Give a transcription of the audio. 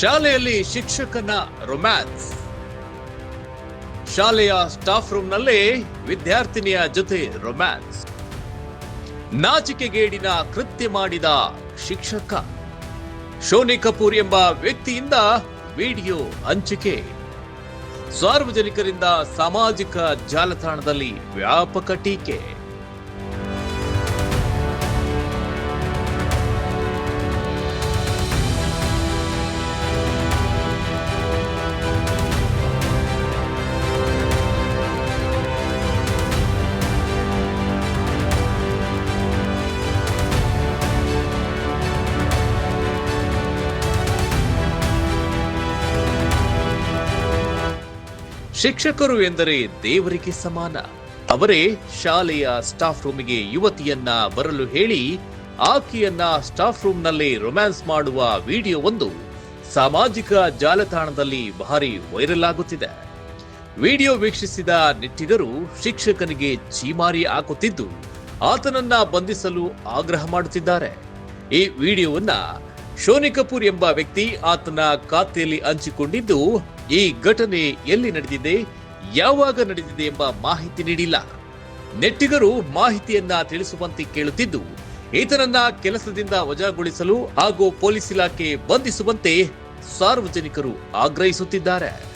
ಶಾಲೆಯಲ್ಲಿ ಶಿಕ್ಷಕನ ರೊಮ್ಯಾನ್ಸ್ ಶಾಲೆಯ ಸ್ಟಾಫ್ ರೂಮ್ನಲ್ಲಿ ವಿದ್ಯಾರ್ಥಿನಿಯ ಜೊತೆ ರೊಮ್ಯಾನ್ಸ್ ನಾಚಿಕೆಗೇಡಿನ ಕೃತ್ಯ ಮಾಡಿದ ಶಿಕ್ಷಕ. ಶೋನಿ ಕಪೂರ್ ಎಂಬ ವ್ಯಕ್ತಿಯಿಂದ ವಿಡಿಯೋ ಹಂಚಿಕೆ. ಸಾರ್ವಜನಿಕರಿಂದ ಸಾಮಾಜಿಕ ಜಾಲತಾಣದಲ್ಲಿ ವ್ಯಾಪಕ ಟೀಕೆ. ಶಿಕ್ಷಕರು ಎಂದರೆ ದೇವರಿಗೆ ಸಮಾನ. ಅವರೇ ಶಾಲೆಯ ಸ್ಟಾಫ್ ರೂಮಿಗೆ ಯುವತಿಯನ್ನ ಬರಲು ಹೇಳಿ ಆಕೆಯನ್ನ ಸ್ಟಾಫ್ ರೂಮ್ನಲ್ಲಿ ರೊಮ್ಯಾನ್ಸ್ ಮಾಡುವ ವಿಡಿಯೋವೊಂದು ಸಾಮಾಜಿಕ ಜಾಲತಾಣದಲ್ಲಿ ಭಾರಿ ವೈರಲ್ ಆಗುತ್ತಿದೆ. ವಿಡಿಯೋ ವೀಕ್ಷಿಸಿದ ನಿಟ್ಟಿಗರು ಶಿಕ್ಷಕನಿಗೆ ಚೀಮಾರಿ ಹಾಕುತ್ತಿದ್ದು ಆತನನ್ನ ಬಂಧಿಸಲು ಆಗ್ರಹ ಮಾಡುತ್ತಿದ್ದಾರೆ. ಈ ವಿಡಿಯೋವನ್ನ ಶೋನಿ ಕಪೂರ್ ಎಂಬ ವ್ಯಕ್ತಿ ಆತನ ಖಾತೆಯಲ್ಲಿ ಹಂಚಿಕೊಂಡಿದ್ದು ಈ ಘಟನೆ ಎಲ್ಲಿ ನಡೆದಿದೆ, ಯಾವಾಗ ನಡೆದಿದೆ ಎಂಬ ಮಾಹಿತಿ ನೀಡಿಲ್ಲ. ನೆಟ್ಟಿಗರು ಮಾಹಿತಿಯನ್ನ ತಿಳಿಸುವಂತೆ ಕೇಳುತ್ತಿದ್ದು, ಈತನನ್ನ ಕೆಲಸದಿಂದ ವಜಾಗೊಳಿಸಲು ಹಾಗೂ ಪೊಲೀಸ್ ಇಲಾಖೆ ಬಂಧಿಸುವಂತೆ ಸಾರ್ವಜನಿಕರು ಆಗ್ರಹಿಸುತ್ತಿದ್ದಾರೆ.